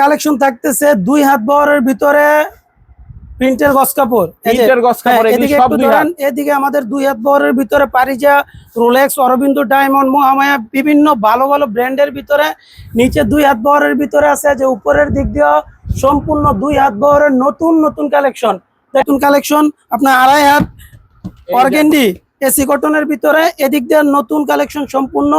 Collection থাকতেছে দুই হাত বহরের ভিতরে প্রিন্টের গস কাপড়। প্রিন্টের গস কাপড় হ্যাঁ, এদিকে একটু ধরেন, এদিকে আমাদের দুই হাত বহরের ভিতরে পারিজা রোলেক্স অরবিন্দু ডায়মন্ড মহামায়া বিভিন্ন ভালো ভালো ব্র্যান্ডের ভিতরে। নিচে দুই হাত বহরের ভিতরে আছে যে উপরের দিক দিয়ে সম্পূর্ণ দুই হাত বহরের নতুন নতুন কালেকশন নতুন কালেকশন আপনার আড়াই হাত অর্গেন্ডি এসি কটনের ভিতরে। এদিক দিয়ে নতুন কালেকশন সম্পূর্ণ।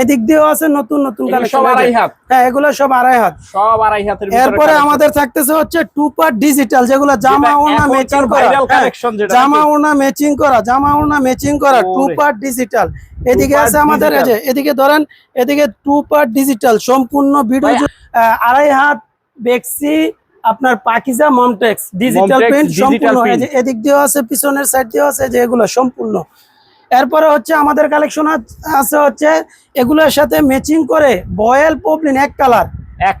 এদিক দিয়েও আছে নতুন নতুন কালেকশন সব আড়াই হাত। হ্যাঁ এগুলো সব আড়াই হাত। সব আড়াই হাতের এরপরে আমাদের থাকতেছে হচ্ছে টু পার্ট ডিজিটাল যেগুলো জামা ওনা ম্যাচিং করা। হ্যাঁ, collection যেটা জামা? ওনা ম্যাচিং করা জামা ওনা ম্যাচিং করা টু। পার্ট ডিজিটাল এদিকে আছে আমাদের এই যে এদিকে ধরেন এদিকে টু পার্ট ডিজিটাল সম্পূর্ণ ভিডিও আড়াই হাত বেক্সি আপনার পাকিজা মমটেক্স ডিজিটাল প্রিন্ট সম্পূর্ণ। এদিক দিয়েও আছে পিছনের সাইড দিয়েও আছে যে এগুলো সম্পূর্ণ। এরপরে হচ্ছে আমাদের কালেকশন আছে হচ্ছে এগুলোর সাথে ম্যাচিং করে বয়েল পপলিন এক কালার এক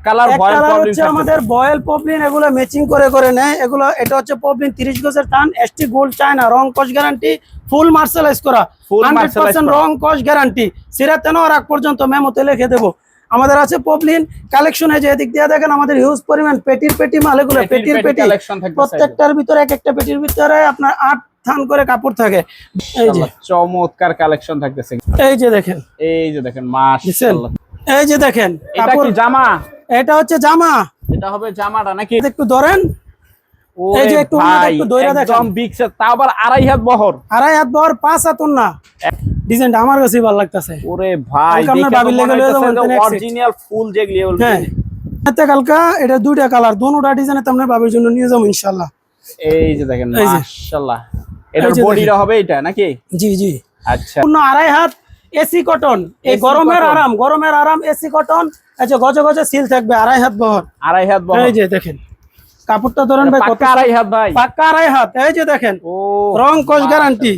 হচ্ছে আমাদের বয়েল পপলিন এগুলো ম্যাচিং করে করে নেয়। এগুলো এটা হচ্ছে পপলিন 30 গজের টান এসটি গোল্ড চায়না রং কস গ্যারান্টি ফুল মার্শালাইজ করা। Full 100% marshallize করা। রং কস গ্যারান্টি নেওয়ার আগ পর্যন্ত মেমোতে লিখে দেবো। আমাদের আছে পপলিন কালেকশনে যে এদিক দিয়ে দেখেন আমাদের হিউজ পরিমাণ পেটির পেটি মাল এগুলো পেটির পেটি প্রত্যেকটার ভিতরে এক একটা পেটির ভিতরে আপনার আট থান করে কাপড় থাকে। এই যে। চমৎকার কালেকশন থাকতেছে। এই যে দেখেন। এই যে দেখেন মাশাআল্লাহ। এই যে দেখেন এটা কাপড় জামা? এটা হচ্ছে জামা। এটা হবে জামাটা নাকি? একটু ধরেন। এই যে একটু একটু ধইরা দেখেন। একদম বিগ সেট তা আবার আড়াই হাত বহর। আড়াই হাত বহর পাঁচ হাত না ডিজাইনটা আমার কাছে ভালো লাগতেছে। ওরে ভাই হালকা আপনার লেগে লইয়া যাবেন, তাহলে এক set। অরিজিনাল ফুল যেগুলি হ্যাঁ। কালকা এটা দুইটা কালার দুটা ডিজাইনে তো আপনার বাবির জন্য নিয়ে যাব ইনশাল্লাহ এই যে দেখেন মাশাআল্লাহ। এটার বডিটা হবে এটা নাকি? জি জি। আচ্ছা। পূর্ণ আড়াই হাত এসি কটন এই গরমের আরাম গরমের আরাম এসি কটন আচ্ছা গজে গজে সিল থাকবে আড়াই হাত বহর আড়াই হাত বহর এই যে দেখেন কাপড়টা ধরেন ভাই কত আড়াই হাত ভাই। পাক্কা আড়াই হাত এই যে দেখেন। ও রং কস গ্যারান্টি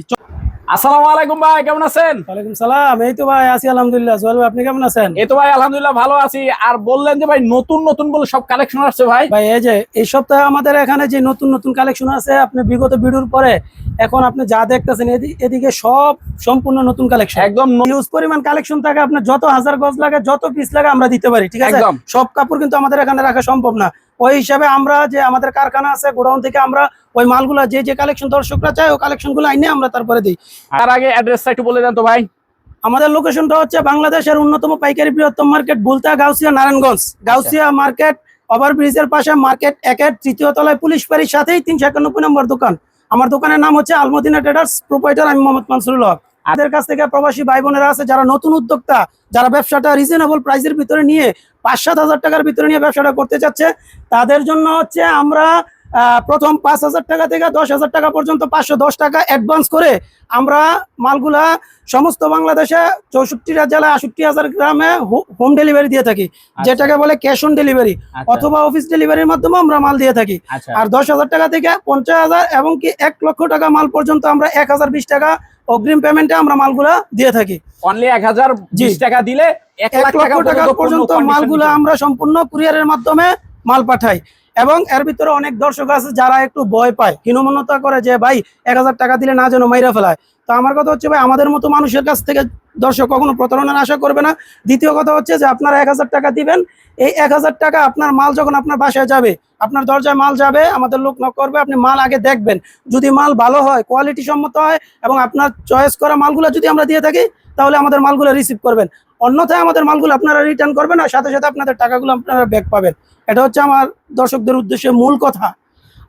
আসসালামু আলাইকুম ভাই কেমন আছেন? ওয়ালাইকুম সালাম। এই তো ভাই আছি আলহামদুলিল্লাহ। সোহেল ভাই আপনি কেমন আছেন? এই তো ভাই আলহামদুলিল্লাহ ভালো আছি। আর বললেন যে ভাই নতুন নতুন বলে সব কালেকশন আসছে ভাই। ভাই এই যে এই সপ্তাহে আমাদের এখানে যে নতুন নতুন কালেকশন আছে আপনি বিগত ভিডিওর পরে এখন আপনি যা দেখতেছেন এদি- এদিকে সব সম্পূর্ণ নতুন কালেকশন একদম হিউজ পরিমাণ কালেকশন থাকে আপনার যত হাজার গজ লাগে যত পিস লাগে আমরা দিতে পারি ঠিক আছে? সব কাপড় কিন্তু আমাদের এখানে রাখা সম্ভব না। ওই হিসাবে আমরা যে আমাদের কারখানা আছে গোডাউন থেকে আমরা ওই মালগুলা যে যে কালেকশন দর্শকরা চায় ওই কালেকশনগুলো আইনে আমরা তারপরে দিই। তার আগে অ্যাড্রেসটা একটু বলে দেন তো ভাই। আমাদের লোকেশনটা হচ্ছে বাংলাদেশের অন্যতম পাইকারি বৃহত্তম market Bulta Gausia Narayanganj. Gausia market over ব্রিজের পাশে মার্কেট একের তৃতীয় তলায় পুলিশ বাড়ির সাথেই তিনশো একানব্বই নম্বর দোকান। আমার দোকানের নাম হচ্ছে আলমদিনা ট্রেডার্স প্রোপাইটার আমি মোহাম্মদ মানসুরুল হক। আমাদের কাছ থেকে প্রবাসী ভাই বোনেরা আছে, যারা নতুন উদ্যোক্তা, যারা ব্যবসাটা রিজনেবল প্রাইসের ভিতরে নিয়ে পাঁচ সাত হাজার টাকার ভিতরে নিয়ে ব্যবসাটা করতে চাচ্ছে, তাদের জন্য হচ্ছে আমরা প্রথম পাঁচ হাজার টাকা থেকে দশ হাজার টাকা পর্যন্ত পাঁচশো দশ টাকা অ্যাডভান্স করে আমরা মালগুলা সমস্ত বাংলাদেশে চৌষট্টিটা জেলায় আষট্টি হাজার গ্রামে হোম ডেলিভারি দিয়ে থাকি। যেটাকে বলে ক্যাশ অন ডেলিভারি আচ্ছা, অথবা অফিস ডেলিভারির মাধ্যমে আমরা মাল দিয়ে থাকি। আচ্ছা। আর দশ হাজার টাকা থেকে পঞ্চাশ হাজার এবং কি এক লক্ষ টাকা মাল পর্যন্ত আমরা এক হাজার বিশ টাকা অগ্রিম পেমেন্টে আমরা মালগুলা দিয়ে থাকি। অনলি এক হাজার বিশ টাকা দিলে এক লক্ষ টাকা পর্যন্ত মালগুলো আমরা সম্পূর্ণ কুরিয়ারের মাধ্যমে মাল পাঠাই। এবং এর ভিতরে অনেক দর্শক আছে যারা একটু ভয় পায়, হীনমন্যতা করে যে, ভাই, এক হাজার টাকা দিলে না যেন মাইরা ফেলায়। তো আমার কথা হচ্ছে, ভাই, আমাদের মতো মানুষের কাছ থেকে দর্শক কখনো প্রতারণার আশা করবে না। দ্বিতীয় কথা হচ্ছে যে, আপনারা এক হাজার টাকা দিবেন, এই এক হাজার টাকা আপনার মাল যখন আপনার বাসায় যাবে, আপনার দরজায় মাল যাবে, আমাদের লোক নক করবে, আপনি মাল আগে দেখবেন। যদি মাল ভালো হয় কোয়ালিটি সম্মত হয়, এবং আপনার চয়েস করা মালগুলো যদি আমরা দিয়ে থাকি, তাহলে আমাদের মালগুলো রিসিভ করবেন। অন্যথায় আমাদের মালগুলো আপনারা রিটার্ন করবেন আর সাথে সাথে আপনাদের টাকাগুলো আপনারা ব্যাক পাবেন। এটা হচ্ছে আমার দর্শকদের উদ্দেশ্যে মূল কথা।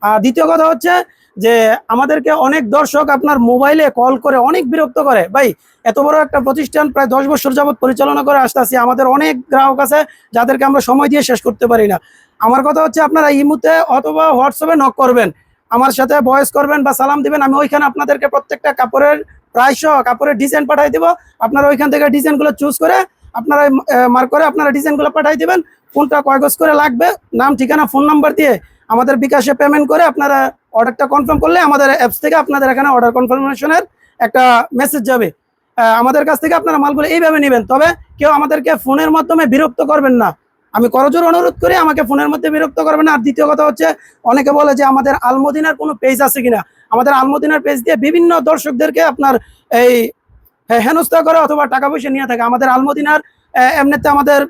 আর দ্বিতীয় কথা হচ্ছে যে আমাদেরকে অনেক দর্শক আপনার মোবাইলে কল করে অনেক বিরক্ত করে। ভাই, এত বড় একটা প্রতিষ্ঠান প্রায় দশ বছর যাবত পরিচালনা করে আসতেছি, আমাদের অনেক গ্রাহক আছে যাদেরকে আমরা সময় দিয়ে শেষ করতে পারি না। আমার কথা হচ্ছে আপনারা ইমুতে অথবা হোয়াটসঅ্যাপে নক করবেন। আমার সাথে ভয়েস করবেন বা সালাম দিবেন, আমি ওইখানে আপনাদেরকে প্রত্যেকটা কাপড়ের সহ কাপড়ের ডিজাইন পাঠাই দিব। আপনারা ওইখান থেকে ডিজাইনগুলো চুজ করে আপনারা মার্ক করে আপনারা ডিজাইনগুলো পাঠাই দিবেন। কোনটা কয় গজ করে লাগবে, নাম, ঠিকানা ফোন নাম্বার দিয়ে আমাদের বিকাশে পেমেন্ট করে আপনারা অর্ডারটা কনফার্ম করলে আমাদের অ্যাপস থেকে আপনাদের এখানে অর্ডার কনফার্মেশনের একটা মেসেজ যাবে। আমাদের কাছ থেকে আপনারা মালগুলো এইভাবে নেবেন। তবে কেউ আমাদেরকে ফোনের মাধ্যমে বিরক্ত করবেন না। আমি করজোর অনুরোধ করি আমাকে ফোনের মধ্যে বিরক্ত করবেন আর দ্বিতীয় কথা হচ্ছে, অনেকে বলে যে আমাদের আলমদিনার কোনো পেজ আছে কিনা? আমাদের আলমদিনার পেজ দিয়ে বিভিন্ন দর্শকদেরকে আপনার এই হেনস্থা করে অথবা টাকা পয়সা নিয়ে থাকে। আমাদের আলমদিনার এমনিতে আমাদের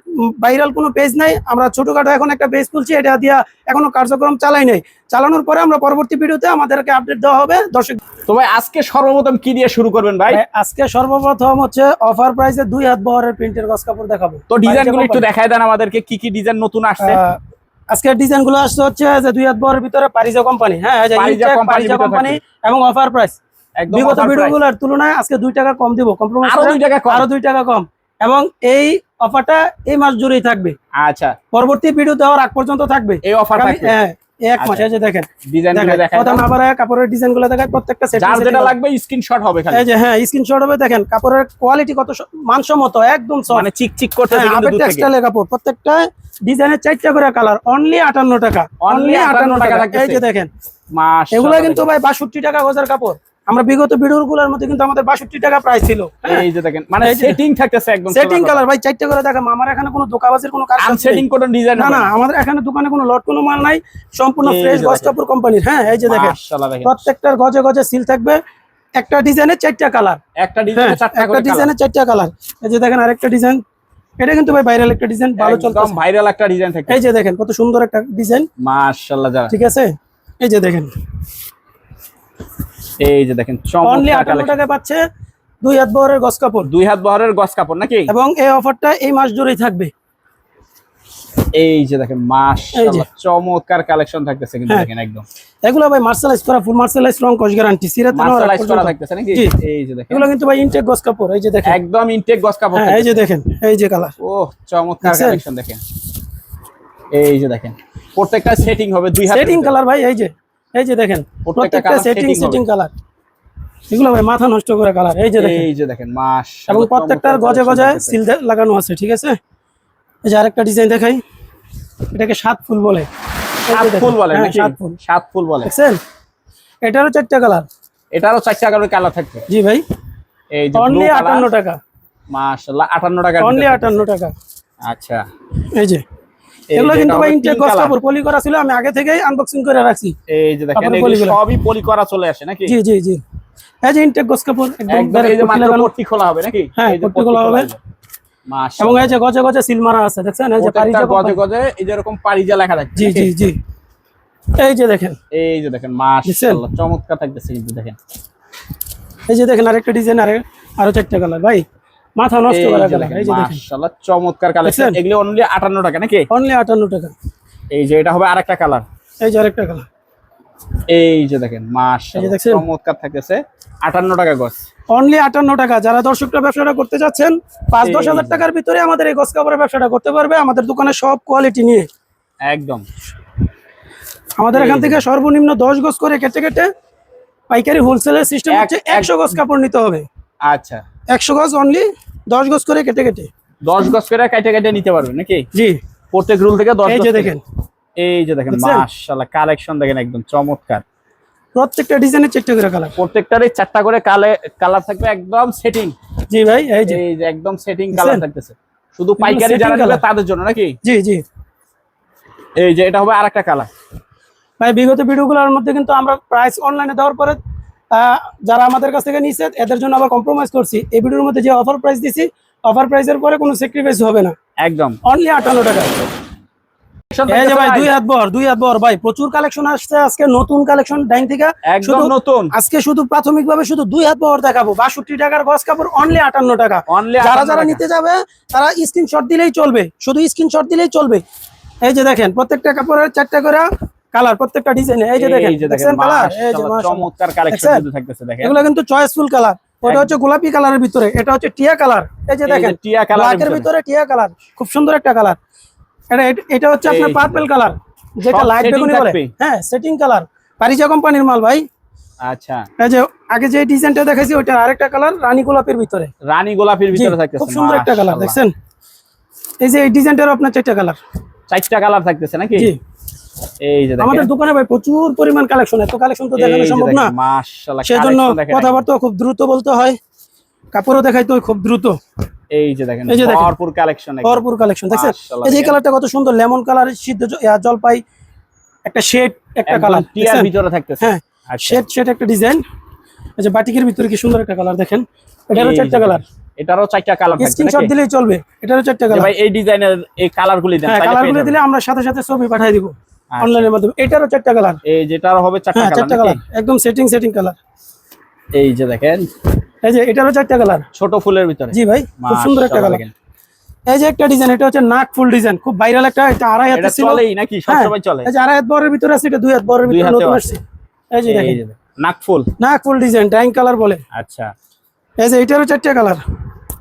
ভাইরাল কোনো পেজ নাই। আমরা ছোটখাটো এখন একটা পেজ খুলছি এটা দিয়া এখনও কার্যক্রম চালাই নাই। চালানোর পরে আমরা পরবর্তী ভিডিওতে আমাদেরকে আপডেট দেওয়া হবে। দর্শক তো ভাই আজকে সর্বপ্রথম কি দিয়ে শুরু করবেন ভাই? আজকে সর্বপ্রথম হচ্ছে অফার প্রাইসে দুই হাত বহরের প্রিন্টের গস কাপড় দেখাবো। তো ডিজাইনগুলো বাড়িতে একটু। দেখায় দেন আমাদেরকে কি কি ডিজাইন নতুন আসছে? আজকের ডিজাইনগুলো আসছে হচ্ছে যে দুই হাত বরের ভিতরে পারিজা কোম্পানি হ্যাঁ পারিজা কোম্পানি এবং অফার প্রাইস একদম বিগত offer ভিডিও গুলোর তুলনায় আজকে দুই টাকা কম দিব। কম্প্রোমাইজ আরও দুই টাকা কম। আরও দুই টাকা কম। এবং এই অফারটা এই মাস জুড়েই থাকবে। আচ্ছা। পরবর্তী ভিডিও দেওয়ার আগ পর্যন্ত থাকবে। এই অফার হ্যাঁ এক মাস। যে দেখেন। ডিজাইনগুলো দেখেন কথা না বাড়ায় কাপড়ের ডিজাইনগুলো দেখায় প্রত্যেকটা সেট যার যেটা লাগবে স্ক্রিনশট হবে খালি। এই যে হ্যাঁ স্ক্রিনশট হবে দেখেন কাপড়ের কোয়ালিটি কত মানসম্মত একদম। মানে করতে হ্যাঁ, কাপড় প্রত্যেকটা ডিজাইনের চারটা করে কালার অনলি আটান্ন টাকা অনলি 58 আটান্ন টাকা টাকা। এই যে দেখেন এগুলো কিন্তু ভাই বাষট্টি টাকা গজার কাপড়। আমরা বিগত ভিডিওরগুলোর মধ্যে কিন্তু আমাদের বাষট্টি টাকা প্রাইস ছিল। এই যে দেখেন মানে এই যে- সেটিং থাকতেছে একদম সেটিং কালার ভাই চারটা করে দেখা আমার এখানে কোনো দোকাবাজের কোনো কাজ আনসেটিং কোন ডিজাইন না না আমাদের এখানে দোকানে কোনো লট কোনো মাল নাই। সম্পূর্ণ ফ্রেশ গস কোম্পানির হ্যাঁ এই যে দেখেন। মাশাআল্লাহ দেখেন। প্রত্যেকটার গজে গজে সিল থাকবে। একটা ডিজাইনের চারটা কালার একটা হ্যাঁ ডিজাইনে চারটা একটা ডিজাইনের চারটা কালার এই যে দেখেন আরেকটা ডিজাইন এটা কিন্তু ভাই ভাইরাল একটা ডিজাইন ভালো একদম ভাইরাল একটা ডিজাইন থাকে এই যে দেখেন কত সুন্দর একটা ডিজাইন মাশাআল্লাহ ঠিক আছে? এই যে দেখেন। এই যে দেখেন অনলি আটান্ন টাকা পাচ্ছে দুই হাত বহরের গস কাপড়। দুই হাত বহরের গস কাপড় নাকি? এবং এই অফারটা এই মাস জুড়েই থাকবে। এই যে দেখেন মাশাআল্লাহ চমৎকার কালেকশন থাকতেছে কিন্তু। দেখেন একদম। এগুলো ভাই মার্শালাইজ করা ফুল মার্শালাইজ রং কস গ্যারান্টি সিরাতে মার্শালাইজ করা থাকতেছে নাকি? এই যে দেখেন। এগুলো কিন্তু ভাই ইনটেক গস কাপড় এই যে দেখেন। একদম ইনটেক গস কাপড় এই যে দেখেন এই যে কালার চমৎকার কালেকশন দেখেন। এই যে দেখেন প্রত্যেকটা সেটিং হবে দুই হাত সেটিং কালার ভাই এই যে। এই যে দেখেন প্রত্যেকটা সেটিং সেটিং কালার এগুলো ভাই মাথা নষ্ট করে কালার এই যে দেখেন। এই যে দেখেন মাস এবং প্রত্যেকটার গজে গজে সিল লাগানো আছে ঠিক আছে? এই যে আরেকটা ডিজাইন দেখাই। এটাকে সাত ফুল বলে। সাত ফুল বলে হ্যাঁ, নাকি? সাত ফুল। সাত ফুল বলে। দেখছেন? এটারও চারটা কালার এটারও চারটা কালার কালার থাকবে। জি ভাই। এই যে অনলি ব্লু আটান্ন কালার টাকা। মাশাআল্লাহ 58 টাকা অনলি আটান্ন টাকা। আচ্ছা। এই যে। এগুলো কিন্তু ভাই ইনটেক pink গস কাপড় পলি করা ছিল আমি আগে থেকেই আনবক্সিং করে রাখছি এই যে দেখেন সবই পলি করা চলে আসে নাকি জি জি জি এই যে ইনটেক গস কাপড় একদম এই যে লাগানো। পট্টি খোলা হবে নাকি হ্যাঁ, পট্টি খোলা হবে। এবং এই যে গজে গজে সিল মারা আছে দেখছেন এই যে পারিজা গজে গজে এই যে এরকম পারিজা লেখা থাকবে জি জি জি এই যে দেখেন এই যে দেখেন মাশাআল্লাহ চমৎকার থাকতেছে কিন্তু দেখেন এই যে দেখেন আরেকটা ডিজাইন আরে আরও চারটা কালার ভাই মাথা নষ্ট করা এই যে মাশাআল্লাহ চমৎকার কালেকশন এগুলো অনলি 58 টাকা নাকি? অনলি আটান্ন টাকা। এই যে এটা হবে আরেকটা কালার এই যে আরেকটা কালার এই যে দেখেন মাশাআল্লাহ? চমৎকার থাকতেছে। 58 টাকা গজ অনলি আটান্ন টাকা। যারা দর্শকরা ব্যবসাটা করতে যাচ্ছেন পাঁচ দশ এই হাজার। টাকার ভিতরে আমাদের এই গস কাপড়ের ব্যবসাটা করতে পারবে। আমাদের দোকানে সব কোয়ালিটি নিয়ে। একদম। আমাদের এখান থেকে সর্বনিম্ন দশ গজ করে কেটে কেটে পাইকারি হোলসেলের সিস্টেম হচ্ছে এক- একশো গজ কাপড় নিতে হবে। আচ্ছা। একশো গজ অনলি দশ গজ করে কেটে কেটে। 10 গজ করে কাটে কাটে নিতে পারবেন নাকি? জি। প্রত্যেক রুল থেকে 10 এই গজ দেখেন। এই যে দেখেন? মাশাআল্লাহ কালেকশন দেখেন একদম চমৎকার। প্রত্যেকটা ডিজাইনের চারটে করে কালার প্রত্যেকটারই চারটা করে কালে কালার থাকবে একদম সেটিং জি ভাই এই যে। একদম সেটিং কালার থাকতেছে। শুধু পাইকারি যারা নেবে তাদের জন্য নাকি? জি জি। এই যে এটা হবে আরেকটা কালার ভাই বিগত ভিডিওগুলোর মধ্যে কিন্তু আমরা প্রাইস অনলাইনে দেওয়ার পরে যারা আমাদের কাছ থেকে নিচ্ছে এদের জন্য আবার কম্প্রোমাইজ করছি। এই ভিডিওর মধ্যে যে অফার প্রাইস দিছি অফার প্রাইসের পরে কোনো স্যাক্রিফাইস হবে না। একদম। অনলি আটান্ন টাকা। এই যে ভাই দুই হাত বর দুই হাত বর। ভাই প্রচুর কালেকশন আসছে আজকে নতুন কালেকশন ডাইং থেকে। একদম নতুন। আজকে শুধু প্রাথমিকভাবে শুধু দুই হাত দেখাবো। বাষট্টি টাকার গজ কাপড় অনলি আটান্ন টাকা। অনলি যারা যারা নিতে যাবে তারা স্ক্রিনশট দিলেই চলবে। শুধু স্ক্রিনশট দিলেই চলবে। এই যে দেখেন প্রত্যেকটা কাপড়ের চারটা করে কালার প্রত্যেকটা ডিজাইনে এই যে দেখেন দেখেন কালার এই যে। চমৎকার কালেকশন কিন্তু থাকতেছে দেখেন। এগুলো কিন্তু চয়েসফুল কালার ওটা হচ্ছে গোলাপি কালারের ভিতরে এটা হচ্ছে টিয়া কালার এই যে দেখেন টিয়া কালারের ভিতরে। টিয়া কালার খুব সুন্দর একটা কালার এটা এটা- এটা হচ্ছে আপনার পার্পল কালার যেটা লাইট বেগুনি বলে। হ্যাঁ সেটিং কালার পারিজা কোম্পানির মাল ভাই। আচ্ছা। এই যে আগে যে ডিজাইনটা দেখাইছি ওইটার আরেকটা কালার রানী গোলাপের ভিতরে। রানী গোলাপের ভিতরে থাকতেছে খুব সুন্দর একটা কালার। দেখছেন? এই যে এই ডিজাইনটার আপনার চারটা কালার চারটা কালার থাকতেছে নাকি? জি। এই যে আমাদের দোকানে ভাই প্রচুর পরিমাণ কালেকশন এত কালেকশন তো দেখানো সম্ভব না। মাশাআল্লাহ সেজন্য কথাবার্তা খুব দ্রুত বলতে হয় কাপড়ও দেখাইতে হয় খুব দ্রুত। এই যে দেখেন এই যে দেখেন। ভরপুর কালেকশন ভরপুর কালেকশন দেখছেন? এই যে কালারটা কত সুন্দর লেমন কালার সিদ্ধ জলপাই একটা শেড একটা কালার টিয়ার ভিতরে থাকতেছে। হ্যাঁ আচ্ছা। শেড শেড একটা ডিজাইন এই যে বাটিকের ভিতরে কি সুন্দর একটা কালার দেখেন? এটারও চারটা কালার এটারও চারটা কালার থাকবে স্ক্রিনশট দিলেই চলবে এটারও চারটা কালার ভাই এই ডিজাইনের এই কালার গুলি দেন হ্যাঁ কালার পেয়ে গুলো যাবেন। দিলে আমরা সাথে সাথে ছবি পাঠিয়ে দিব। অনলাইনের মাধ্যমে। এটারও চারটা কালার এই যেটার হবে চারটা হ্যাঁ চারটা কালার একদম সেটিং সেটিং কালার এই যে দেখেন। এই যে এটারও চারটা কালার ছোট ফুলের ভিতরে। জি ভাই খুব সুন্দর একটা কালার এই যে একটা ডিজাইন এটা হচ্ছে নাক ফুল ডিজাইন খুব ভাইরাল একটা এটা আড়াই হাতে ছিল। চলেই নাকি? হ্যাঁ, সবসময় চলে। এই যে আড়াই হাত বরের ভিতরে আছে এটা দুই হাত বরের ভিতরে নতুন আসছে। এই যে দেখেন। যে দেখেন। নাকফুল নাক ফুল ডিজাইন ডাইং কালার বলে। আচ্ছা। এই যে এটারও চারটা কালার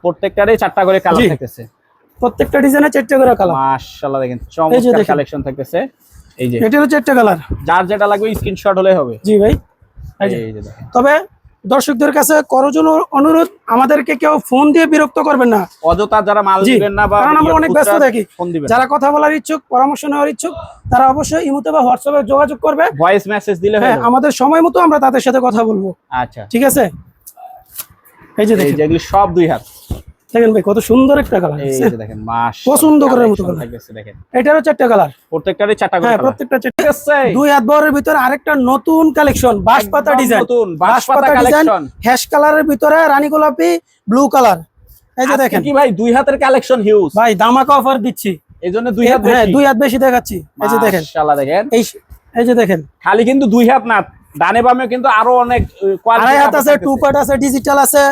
প্রত্যেকটারই চারটা করে কালার থাকতেছে। প্রত্যেকটা ডিজাইনে চারটা করে কালার মাশাআল্লাহ দেখেন চমৎকার। কালেকশন থাকতেছে। এই যে। এটারও চারটা কালার। যার যেটা লাগবে স্ক্রিনশট হলে হবে। জি ভাই। তবে দর্শকদের কাছে করজন অনুরোধ আমাদেরকে কেউ ফোন দিয়ে বিরক্ত করবেন না। অযথা যারা মাল দিবেন না বা কারণ আমরা অনেক ব্যস্ত থাকি। যারা কথা বলার ইচ্ছুক পরামর্শ নেওয়ার ইচ্ছুক তারা অবশ্যই ইমুতে বা হোয়াটসঅ্যাপে যোগাযোগ করবে। ভয়েস মেসেজ দিলে হ্যাঁ হবে আমাদের সময় মতো আমরা তাদের সাথে কথা বলব। আচ্ছা। ঠিক আছে? এই যে দেখেন। সব দুই হাত। দেখেন ভাই কত সুন্দর একটা কালার এই দেখেন মাস পছন্দ করার মতো। থাকতেছে দেখেন। এটারও চারটা কালার প্রত্যেকটারই চারটা করে হ্যাঁ প্রত্যেকটা চারটা আছে। দুই হাত বরের ভিতরে আরেকটা নতুন কালেকশন বাঁশপাতা ডিজাইন নতুন বাঁশপাতা ডিজাইন হ্যাশ কালারের ভিতরে রানী গোলাপি ব্লু কালার এই যে দেখেন। কি ভাই দুই হাতের কালেকশন হিউজ ভাই দামাকা অফার দিচ্ছি। এই জন্য দুই হাত হ্যাঁ দুই হাত বেশি দেখাচ্ছি। এই যে দেখেন। মাশাআল্লাহ দেখেন। এই এই যে দেখেন। খালি কিন্তু দুই হাত না ডানে বামে কিন্তু আরও অনেক কোয়ালিটি হাত আছে টু পার্ট আছে। ডিজিটাল আছে।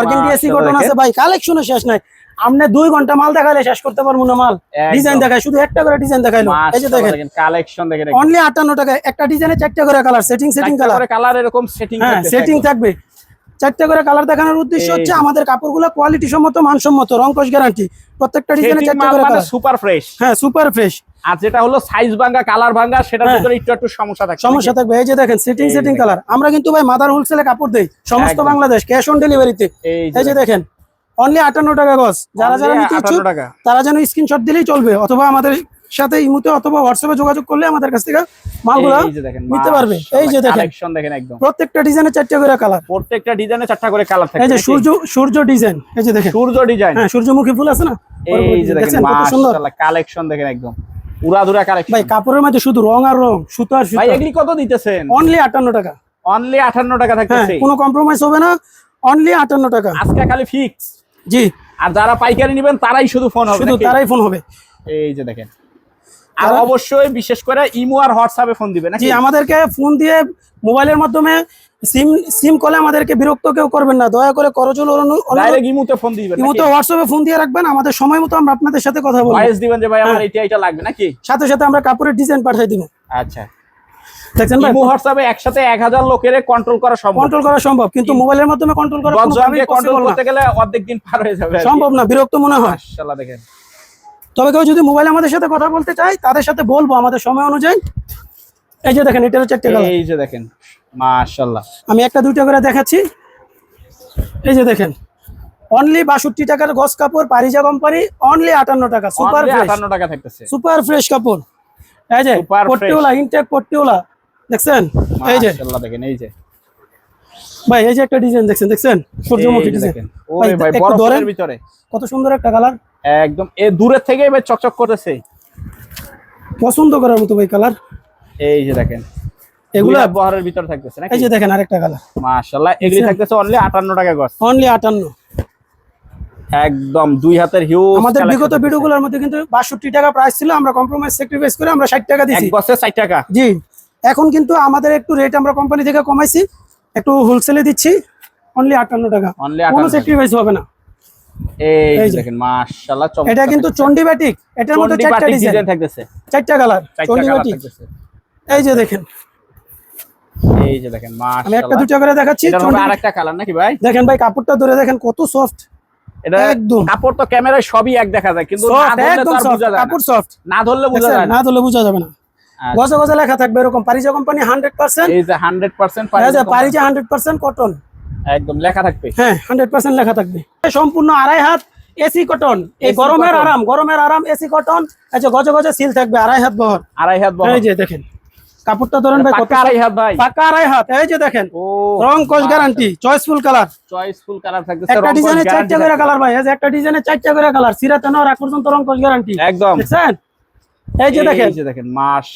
অর্গেন্ডি এসি মাশাআল্লাহ কটন আছে। ভাই কালেকশনে শেষ নাই। আমরা দুই ঘণ্টা মাল দেখালে শেষ করতে পারব না মাল। ডিজাইন দেখায় শুধু একটা করে ডিজাইন দেখাইলো। এই যে দেখেন কালেকশন দেখেন অনলি আটান্ন টাকা একটা ডিজাইনে চারটা করে colour setting setting colour colour এরকম সেটিং হ্যাঁ সেটিং থাকবে। চারটা করে কালার দেখানোর উদ্দেশ্য হচ্ছে। আমাদের কাপড়গুলো কোয়ালিটি সম্মত মানসম্মত রংকশ গ্যারান্টি প্রত্যেকটা ডিজাইনে চারটা করে কালার সুপার ফ্রেশ হ্যাঁ সুপার ফ্রেশ আর যেটা হলো সাইজ ভাঙা কালার ভাঙা সেটার হ্যাঁ। ভিতরে একটু একটু সমস্যা থাকে সমস্যা থাকবে। এই যে দেখেন সেটিং সেটিং কালার আমরা কিন্তু ভাই মাদার হোলসেলে কাপড় দেই সমস্ত বাংলাদেশ ক্যাশ অন ডেলিভারিতে এই যে দেখেন। অনলি আটান্ন টাকা গজ। যারা যারা নিতে ইচ্ছুক টাকা। তারা যেন স্ক্রিনশট দিলেই চলবে অথবা আমাদের সাথে ইমুতে অথবা হোয়াটসঅ্যাপে যোগাযোগ করলে আমাদের কাছ থেকে মালগুলো নিতে পারবে। এই যে দেখেন কালেকশন দেখেন একদম। প্রত্যেকটা ডিজাইনে চারটা করে কালার প্রত্যেকটা ডিজাইনে চারটা করে কালার থাকে এই যে সূর্য সূর্য ডিজাইন এই যে দেখেন। সূর্য ডিজাইন হ্যাঁ সূর্যমুখী ফুল আছে না? এই যে দেখেন মাশাআল্লাহ কালেকশন দেখেন একদম। উড়াধুরা কালেকশন ভাই কাপড়ের মধ্যে শুধু রং আর রং সুতো আর ভাই এগুলি কত দিতেছেন? অনলি আটান্ন টাকা। অনলি 58 টাকা হ্যাঁ থাকতেছে। কোনো কম্প্রোমাইজ হবে না। অনলি আটান্ন টাকা। আজকে খালি ফিক্স জি। আর যারা পাইকারি নেবেন তারাই শুধু ফোন হবে শুধু তারাই ফোন হবে। এই যে দেখেন। আর অবশ্যই বিশেষ করে ইমো আর হোয়াটসঅ্যাপে ফোন দিবে নাকি? জি আমাদেরকে ফোন দিয়ে মোবাইলের মাধ্যমে সিম সিম কলে আমাদেরকে বিরক্ত কেউ করবেন না। দয়া করে করজল ডাইরেক্ট ইমোতে ফোন দিবেন ইমুতে হোয়াটসঅ্যাপে ফোন দিয়ে রাখবেন আমাদের সময় মতো আমরা আপনাদের সাথে কথা বলব। ভয়েস দিবেন যে ভাই আমার হ্যাঁ। এটা এটা লাগবে নাকি? সাথে সাথে আমরা কাপড়ের ডিজাইন পাঠিয়ে দিব। আচ্ছা। দেখছেন ভাই? ইমো হোয়াটসঅ্যাপে একসাথে 1000 লোকের কন্ট্রোল করা সম্ভব। কন্ট্রোল করা সম্ভব কিন্তু মোবাইলের মাধ্যমে কন্ট্রোল করা কোনোভাবেই কন্ট্রোল করতে গেলে অর্ধেক দিন পার হয়ে যাবে সম্ভব না বিরক্ত মনে হয়। মাশাআল্লাহ দেখেন। তবে কেউ যদি মোবাইলে আমাদের সাথে কথা বলতে চায় তাদের সাথে বলব আমাদের সময় অনুযায়ী। এই যে দেখেন এটা হচ্ছে কালার এই যে দেখেন মাশাআল্লাহ। আমি একটা দুইটা করে দেখাচ্ছি। এই যে দেখেন অনলি বাষট্টি টাকার গস কাপড় পারিজা কোম্পানি অনলি আটান্ন টাকা সুপার ফ্রেশ 58 টাকা থাকতেছে। সুপার ফ্রেশ কাপড়। এই যে। পট্টিওলা ইনটেক পট্টিওলা দেখছেন? এই যে। মাশাআল্লাহ দেখেন এই যে। ভাই এই যে একটা ডিজাইন দেখছেন দেখছেন? সূর্যমুখী ডিজাইন ভাই একটু বরফের ভিতরে। কত সুন্দর একটা কালার একদম এ দূরের থেকে ভাই চকচক করতেছে। পছন্দ করার মতো ভাই কালার এই যে দেখেন এগুলা বহরের ভিতরে থাকতেছে নাকি? এই যে দেখেন আরেকটা কালার মাশাআল্লাহ এগুলি থাকতেছে অনলি 58 টাকা গজ। অনলি আটান্ন। একদম দুই হাতের হিউজ আমাদের বিগত ভিডিওগুলোর মধ্যে কিন্তু বাষট্টি টাকা প্রাইস ছিল আমরা কম্প্রোমাইজ স্যাক্রিফাইস করে আমরা ষাট টাকা এক দিয়েছি বছর 60 টাকা। জি এখন কিন্তু আমাদের একটু রেট আমরা কোম্পানি থেকে কমাইছি একটু হোলসেলে দিচ্ছি অনলি আটান্ন টাকা। অনলি কোনো 58 স্যাক্রিফাইস হবে না। এই। দেখেন মাশাআল্লাহ চমৎকার এটা কিন্তু চন্ডি ব্যাটিক এটার মধ্যে চারটা ডিজাইন থাকতেছে। চারটা কালার চারটা চন্ডি কালার ব্যাটিক থাকতেছে। এই যে দেখেন। এই যে দেখেন আমি একটা দুটো করে দেখাচ্ছি আরেকটা কালার নাকি ভাই? দেখেন ভাই কাপড়টা ধরে দেখেন কত সফট এটা একদম। কাপড় তো ক্যামেরায় সবই এক দেখা যায় কিন্তু না ধরলে তো বোঝা যায় না। কাপড় সফট না ধরলে বোঝা যায় না। না ধরলে বোঝা যাবে না। আচ্ছা। গজে গজে লেখা থাকবে এরকম পারিজা কোম্পানি হান্ড্রেড পার্সেন্ট এই যে 100% পারিজা হান্ড্রেড পার্সেন্ট কটন একদম লেখা থাকবে। হ্যাঁ হান্ড্রেড পার্সেন্ট লেখা থাকবে। সম্পূর্ণ আড়াই হাত এসি কটন। এই গরমের আরাম গরমের আরাম এসি কটন। আচ্ছা গজে গজে সিল থাকবে আড়াই হাত বহর। আড়াই হাত বহর। এই যে দেখেন কাপড়টা ধরেন ভাই পাক্কা আড়াই হাত ভাই। পাকা আড়াই হাত। এই যে দেখেন রং coach guarantee choiceful colour. Choiceful colour থাকতেছে একটা ডিজাইনে চারটা করে কালার ভাই এই যে একটা ডিজাইনে চারটা করে কালার সিরাতে নেওয়ার এক পর্যন্ত রং কোচ গ্যারান্টি। একদম। দেখছেন? এই যে দেখেন। এই যে দেখেন মাস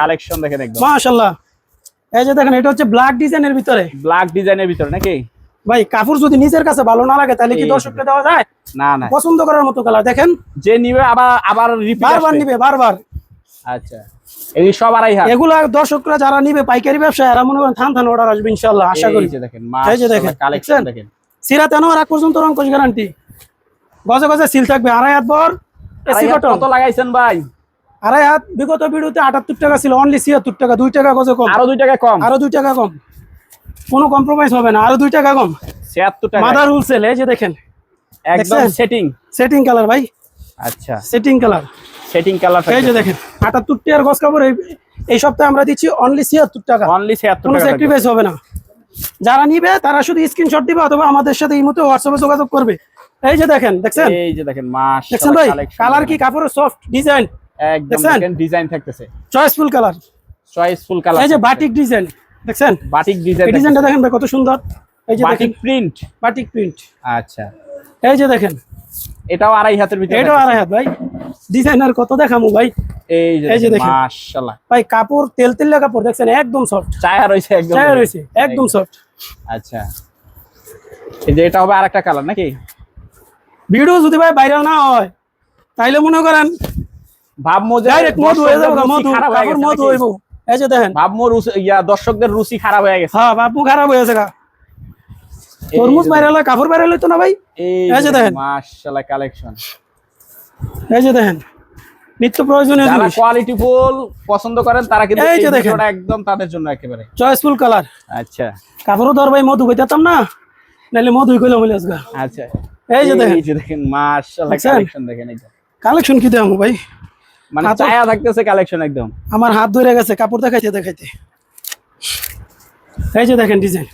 কালেকশন দেখেন একদম। মাশাআল্লাহ। এই যে দেখেন এটা হচ্ছে ব্ল্যাক ডিজাইনের ভিতরে। ব্ল্যাক ডিজাইনের ভিতরে নাকি? ভাই কাপড় যদি নিজের কাছে ভালো না লাগে তাহলে কি দর্শককে দেওয়া যায়? না না। পছন্দ করার মতো কালার দেখেন। যে নিবে আবার আবার রিপিট বারবার নিবে বারবার। আচ্ছা। এই সব আড়াই হাত। এগুলা দর্শকরা যারা নিবে পাইকারি ব্যবসা এরা মনে করেন থান থান অর্ডার আসবে ইনশাল্লাহ আশা করি। যে দেখেন এই যে দেখেন, কালেকশন দেখেন। সিরা তেন রাখ পর্যন্ত রঙ্কশ গ্যারান্টি গজে গজে সিল থাকবে আড়াই হাত বর এসি কটন কত লাগাইছেন ভাই? আড়াই হাত বিগত ভিডিওতে আটাত্তর টাকা ছিল অনলি ছিয়াত্তর টাকা দুই টাকা গজে কম। আরও দুই টাকা কম। আরও দুই টাকা কম। কোনো কম্প্রোমাইজ হবে না। আরও দুই টাকা কম। ছিয়াত্তর টাকা। মাদার হোলসেল এই যে দেখেন। একদম সেটিং সেটিং কালার ভাই। আচ্ছা। সেটিং কালার সেটিং কালার এই যে দেখেন আটাত্তর টাকার গজ কাপড় এই- সপ্তাহে আমরা দিচ্ছি অনলি ছিয়াত্তর টাকা। অনলি ছিয়াত্তর কোনো টাকা থাকবে। স্যাক্রিফাইস হবে না। যারা নিবে তারা শুধু স্ক্রিনশট দিবে অথবা আমাদের সাথে এই মুহূর্তে হোয়াটসঅ্যাপে যোগাযোগ করবে। এই যে দেখেন দেখছেন? এই যে দেখেন মাস দেখছেন ভাই? কালার কি? কাপড়ের সফট ডিজাইন একদম ডিজাইন থাকতেছে। চয়েসফুল কালার চয়েসফুল কালার এই যে বাটিক ডিজাইন দেখছেন? বাটিক ডিজাইন ডিজাইনটা দেখেন। ভাই কত সুন্দর। এই যে বাটিক প্রিন্ট। Batik print. আচ্ছা। এই যে দেখেন এটাও আড়াই হাতের ভিতরে এটাও আড়াই হাত ভাই। ডিজাইনার কত দেখামু ভাই। এই যে এই যে দেখেন। মাশাআল্লাহ। ভাই কাপড় তেল তেল লাগা কাপড় দেখছেন? একদম সফট চায়া রয়েছে একদম ছায়া রয়েছে একদম সফট আচ্ছা। এই যে এটা হবে আরেকটা কালার নাকি? ভিডিও যদি ভাই ভাইরাল না হয় তাইলে মনে করেন ভাব মোজে ডাইরেক্ট মধু হয়ে যাবে মধু কাপড় মধু? হইব। এই যে দেখেন। ভাব মোর ইয়া দর্শকদের রুচি খারাপ হয়ে গেছে। হ্যাঁ বাপু খারাপ হয়ে গেছে গা। তরমুজ ভাইরাল হয় কাপড় ভাইরাল হইতো না ভাই? এই যে দেখেন। মাশাআল্লাহ কালেকশন এই যে দেখেন। নিত্য প্রয়োজনীয় জিনিস। কোয়ালিটি ফুল পছন্দ করেন তারা কিন্তু এই যে দেখেন। একদম তাদের জন্য একেবারে। Choiceful colour. আচ্ছা। কাপড়ও ধর ভাই মধু কইতাম না। নাহলে মধু কইলাম বলে আজগা। আচ্ছা। এই যে দেখেন। এই যে দেখেন মাশাআল্লাহ কালেকশন দেখেন এই। কালেকশন কি দেবো ভাই? মানে থাকতেছে কালেকশন একদম। আমার হাত ধরে গেছে কাপড় দেখাইতে দেখাইতে। এই যে দেখেন ডিজাইন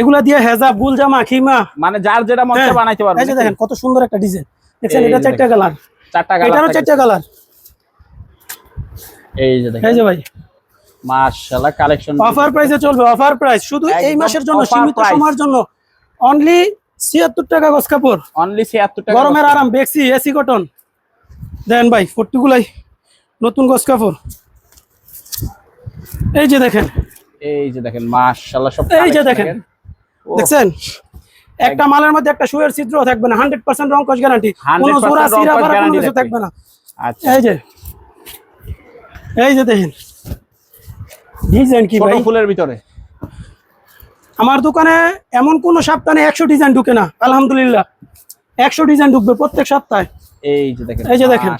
এগুলা দিয়ে হেজাব গুল জামা খিমা। মানে যার যেটা মন চায় হ্যাঁ, বানাইতে পারবে এই যে দেখেন কত সুন্দর একটা ডিজাইন দেখছেন এই এটা চারটা কালার চারটা এটারও চারটা কালার এই যে দেখেন। এই যে ভাই। মাশাআল্লাহ কালেকশন অফার প্রাইসে চলবে অফার প্রাইস শুধু এই মাসের জন্য সীমিত। সময়ের জন্য। অনলি ছিয়াত্তর টাকা গজ কাপড়। অনলি 76 টাকা গরমের আরাম বেক্সি এসি কটন। দেন ভাই ফট্টুগুলাই নতুন গজ কাপড়। এই যে দেখেন। এই যে দেখেন মাশাআল্লাহ সব এই যে দেখেন। দেখছেন? একটা মালের মধ্যে একটা শুয়ের ছিদ্র থাকবে না হান্ড্রেড পার্সেন্ট রং কস গ্যারান্টি কোনো জোড়া সিরা ফারা কোনো কিছু থাকবে। না। আচ্ছা। এই যে। এই যে দেখেন। ডিজাইন কি ভাই? ফুলের ভিতরে। আমার দোকানে এমন কোন সপ্তাহে একশো ডিজাইন ঢুকে না আলহামদুলিল্লাহ। একশো ডিজাইন ঢুকবে প্রত্যেক সপ্তাহে। এই যে দেখেন এই যে দেখেন।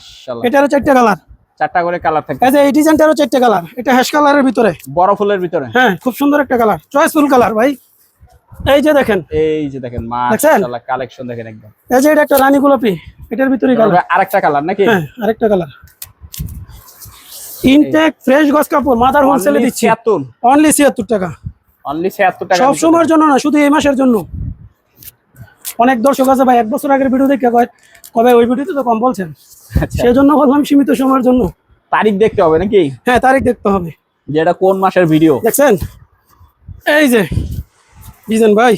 এটারও চারটে কালার। চারটা করে কালার থাকে এই যে এই ডিজাইনটারও চারটে কালার। এটা হ্যাশ কালারের ভিতরে। বড় ফুলের ভিতরে। হ্যাঁ খুব সুন্দর একটা কালার। চয়েসফুল কালার ভাই। এই যে দেখেন। এই যে দেখেন মাশাআল্লাহ কালেকশন দেখেন একদম। এই যে এটা একটা রানী গোলাপি। এটার ভিতরে কালার। আরেকটা কালার নাকি? হ্যাঁ আরেকটা কালার। ইনটেক ফ্রেশ গস কাপড় মাদার হোলসেলে দিচ্ছি। 76 অনলি ছিয়াত্তর টাকা। অনলি 76 টাকা সব সময়ের জন্য না শুধু এই মাসের জন্য। অনেক দর্শক আছে ভাই এক বছর আগের ভিডিও দেখে কয় কবে ওই ভিডিওতে তো কম বলছেন। আচ্ছা। সেই জন্য বললাম সীমিত সময়ের জন্য। তারিখ দেখতে হবে নাকি? হ্যাঁ তারিখ দেখতে হবে। যে এটা কোন মাসের ভিডিও দেখছেন? এই যে ডিজাইন ভাই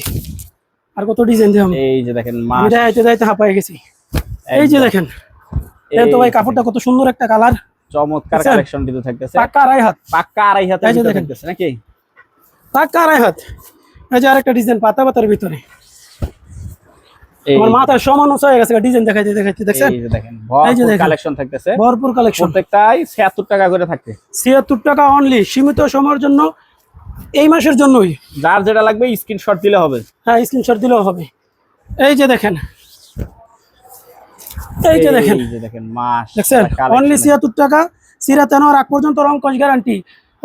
আর কত ডিজাইন আমি এই যে দেখেন এটা আইতে যাইতে হাঁপাই গেছি। এই যে দেখেন এই তো ভাই কাপড়টা কত সুন্দর একটা কালার। চমৎকার? কালেকশন কিন্তু থাকতেছে। পাক্কা আড়াই হাত। পাক্কা আড়াই হাতের এই যে দেখেন। থাকতেছে নাকি? পাক্কা আড়াই হাত। এই যে আরেকটা ডিজাইন পাতা পাতার ভিতরে। আমার মাথার সমান হয়ে গেছে ডিজাইন দেখাইতে দেখাইতে দেখছেন? এই যে দেখেন। কালেকশন থাকতেছে। ভরপুর কালেকশন প্রত্যেকটাই 76 টাকা করে থাকতে ছিয়াত্তর টাকা অনলি সীমিত সময়ের জন্য এই মাসের জন্যই। যার যেটা লাগবে স্ক্রিনশট দিলে হবে। হ্যাঁ স্ক্রিনশট দিলেও হবে। এই যে দেখেন। এই যে দেখেন। এই যে দেখেন মাস দেখছেন? অনলি ছিয়াত্তর টাকা সিরা তেন আগ পর্যন্ত রং গ্যারান্টি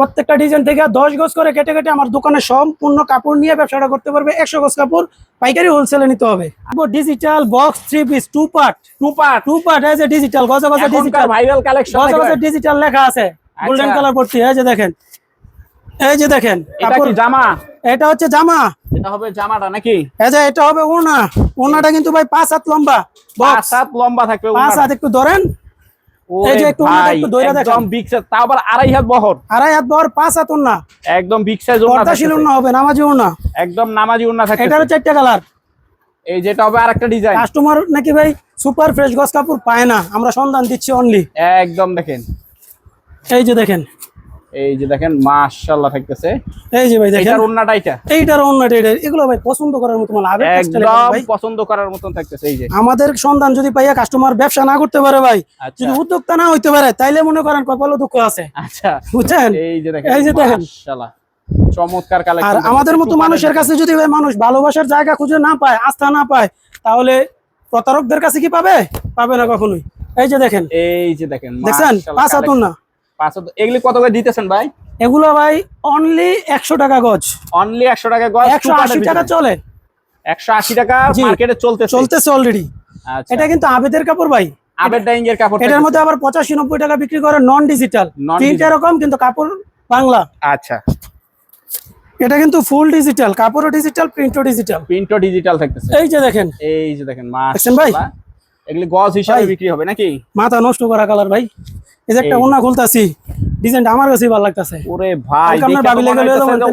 প্রত্যেকটা ডিজাইন থেকে দশ গজ করে কেটে কেটে আমার দোকানে সম্পূর্ণ কাপড় নিয়ে ব্যবসাটা করতে পারবে। একশো গজ কাপড় পাইকারি হোলসেলে নিতে হবে। Digital box three piece two part two part two part এই যে ডিজিটাল গজে গজে ডিজিটাল ভাইরাল কালেকশন গজে গজে ডিজিটাল লেখা আছে গোল্ডেন আচ্ছা। কালার পড়ছি এই যে দেখেন এই যে দেখেন এটা কাপড় কি জামা? এটা হচ্ছে জামা। এটা হবে জামাটা নাকি? এই যে এটা হবে ওনা ওনাটা কিন্তু ভাই পাঁচ হাত লম্বা। পাঁচ হাত লম্বা থাকবে পাঁচ। হাত একটু ধরেন। এই যে একটু একটু ধইরা দেখেন। একদম বিগ সাইজ তাও আবার আড়াই হাত বহর। আড়াই হাত বহর পাঁচ হাত একদম বিগ সাইজ ওড়না পর্দাশীল থাকতেছে। হবে নামাজি একদম নামাজি ওড়না থাকতেছে। এটারও চারটা কালার এই যেটা হবে আরেকটা ডিজাইন কাস্টমার নাকি ভাই সুপার ফ্রেশ গস কাপড় পায় না আমরা সন্ধান দিচ্ছি অনলি একদম দেখেন। এই যে দেখেন। এই যে দেখেন মাশাআল্লাহ থাকতেছে। এই যে ভাই দেখেন এটার ওন্নাটা এটা এইটার অন্য এটা। এগুলো ভাই পছন্দ করার মতো মাল textile একদম পছন্দ করার মতন থাকতেছে এই যে। আমাদের সন্ধান যদি পাইয়া কাস্টমার ব্যবসা না করতে পারে ভাই আচ্ছা। যদি উদ্যোক্তা না হইতে পারে তাইলে মনে করেন কপালও দুঃখ আছে। আচ্ছা। বুঝছেন? এই যে দেখেন এই যে দেখেন। মাশাআল্লাহ। চমৎকার কালেকশন আর আমাদের মতো মানুষের কাছে যদি ভাই মানুষ ভালোবাসার জায়গা খুঁজে না পায় আস্থা না পায় তাহলে প্রতারকদের কাছে কি পাবে? পাবে না কখনোই। এই যে দেখেন। এই যে দেখেন দেখছেন? পাঁচ হাতুন না এগুলি কত করে দিতেছেন ভাই? এগুলো ভাই অনলি একশো টাকা গজ। অনলি একশো টাকা গজ একশো আশি টাকা চলে। একশো আশি টাকা মার্কেটে চলতে চলতেছে। অলরেডি আচ্ছা। এটা কিন্তু আবেদের কাপড় ভাই। আবের ডাইং এর কাপড় এটার মধ্যে আবার পঁচাশি নব্বই টাকা বিক্রি করে নন ডিজিটাল প্রিন্ট digital। এরকম কিন্তু কাপড় বাংলা। আচ্ছা। এটা কিন্তু ফুল ডিজিটাল কাপড়ও ডিজিটাল প্রিন্টও ডিজিটাল প্রিন্টও ডিজিটাল থাকতেছে। এই যে দেখেন। এই যে দেখেন ভাই? এগুলি গজ হিসাবে বিক্রি হবে নাকি? মাথা নষ্ট করা কালার ভাই। এই যে একটা। ওনা খুলতাছি ডিজাইনটা আমার কাছে ভালো লাগতাছে। ওরে ভাই আপনার বাবি লেগে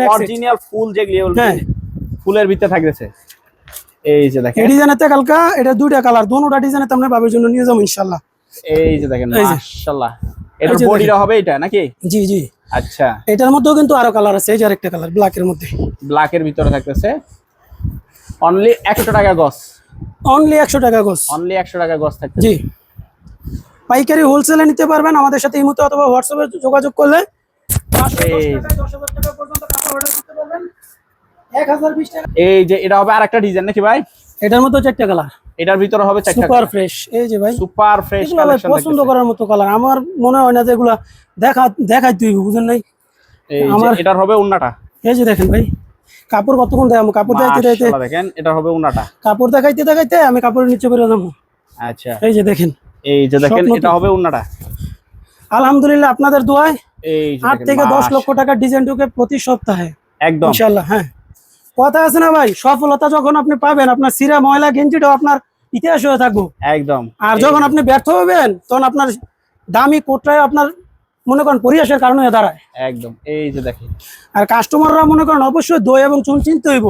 next অরিজিনাল ফুল যেগুলি হ্যাঁ। ফুলের ভিতরে থাকতেছে। এই যে দেখেন। এই ডিজাইনের থেকে কালকা এটা দুইটা কালার দুটোটা ডিজাইনে আপনার বাবির জন্য নিয়ে যাব ইনশাল্লাহ এই যে দেখেন মাশাআল্লাহ। এই বডিটা হবে এটা নাকি? জি জি। আচ্ছা। এটার মধ্যেও কিন্তু আরও কালার আছে এই যে আরেকটা কালার ব্ল্যাকের মধ্যে। ব্ল্যাকের ভিতরে থাকতেছে। অনলি একশো টাকা গজ অনলি একশো টাকা গোস অনলি একশো টাকা গজ থাকতেছে। জি। পাইকারি হোলসেলে নিতে পারবেন। আমাদের সাথে এই মুহূর্তে অথবা হোয়াটসঅ্যাপে যোগাযোগ করলে এই। 10,000 টাকা পর্যন্ত কাপড় order করতে পারবেন। 1020 টাকা। এই যে এটা হবে আরেকটা ডিজাইন নাকি ভাই? এটার মধ্যে চারটা কালার এটার ভিতরে হবে চারটা সুপার ফ্রেশ এই যে ভাই। সুপার ফ্রেশ কালেকশন পছন্দ করার মতো কালার আমার মনে হয় না যে এগুলা দেখা দেখাই তুই বুঝেন নাই? এই যে আমার- এটার হবে উন্নাটা। এই যে দেখেন ভাই কাপড় কতক্ষণ দেখাবো কাপড় দেখাইতে দেখাইতে দেখেন এটার হবে উন্নাটা। কাপড় দেখাইতে দেখাইতে আমি কাপড়ের নিচে বেরো যাব। আচ্ছা। এই যে দেখেন। এই যে দেখেন এটা হবে উন্নাটা। আলহামদুলিল্লাহ আপনাদের দোয়ায় এই আট থেকে দশ লক্ষ টাকার ডিজাইন ঢুকে প্রতি সপ্তাহে। একদম। ইনশাল্লাহ হ্যাঁ। কথা আছে না ভাই? সফলতা যখন আপনি পাবেন আপনার সিরা ময়লা গেঞ্জিটাও আপনার ইতিহাস হয়ে থাকব একদম। আর যখন আপনি ব্যর্থ হবেন তখন আপনার দামি কোটটায় আপনার মনে করেন পরিহাসের কারণে দাঁড়ায়। একদম। এই যে দেখেন। আর কাস্টমাররা মনে করেন অবশ্যই দই এবং চুন চিনতে হইব।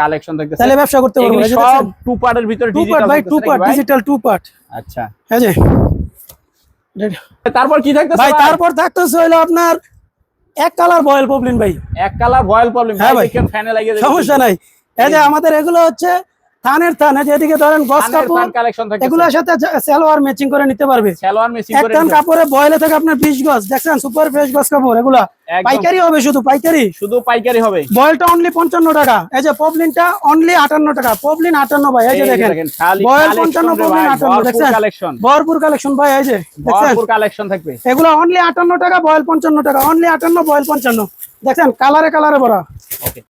কালেকশন তাহলে ব্যবসা করতে পারব সব টু পার্টের ভিতরে টু পার্ট ভাই two part digital two part আচ্ছা। হ্যাঁ যে। তারপর কি থাকতেছে ভাই? তারপর থাকতেছে আপনার এক কালার বয়েল প্রবলেম ভাই। এক কালার বয়েল প্রবলেম হ্যাঁ ভাই ফ্যানে লাগিয়ে সমস্যা নাই। এই যে। আমাদের এগুলো হচ্ছে থানের থান এদিকে ধরেন গস কাপড় এগুলোর সাথে সালোয়ার ম্যাচিং করে নিতে পারবে। এক নিতে- কাপড়ে বয়েলে থাকে আপনার বিশ গজ দেখছেন? সুপার ফ্রেশ গজ কাপড় এগুলা। পাইকারি হবে শুধু পাইকারি? শুধু পাইকারি হবে। বয়েলটা অনলি পঞ্চান্ন টাকা। এই যে পবলিনটা অনলি আটান্ন টাকা। পবলিন আটান্ন ভাই এই যে দেখেন। বয়েল পঞ্চান্ন পবলিন আটান্ন দেখছেন? কালেকশন ভরপুর কালেকশন ভাই এই যে ভরপুর কালেকশন থাকবে। এগুলো অনলি আটান্ন টাকা বয়েল পঞ্চান্ন টাকা। অনলি আটান্ন বয়েল পঞ্চান্ন। দেখছেন? কালারে কালারে ভরা। ওকে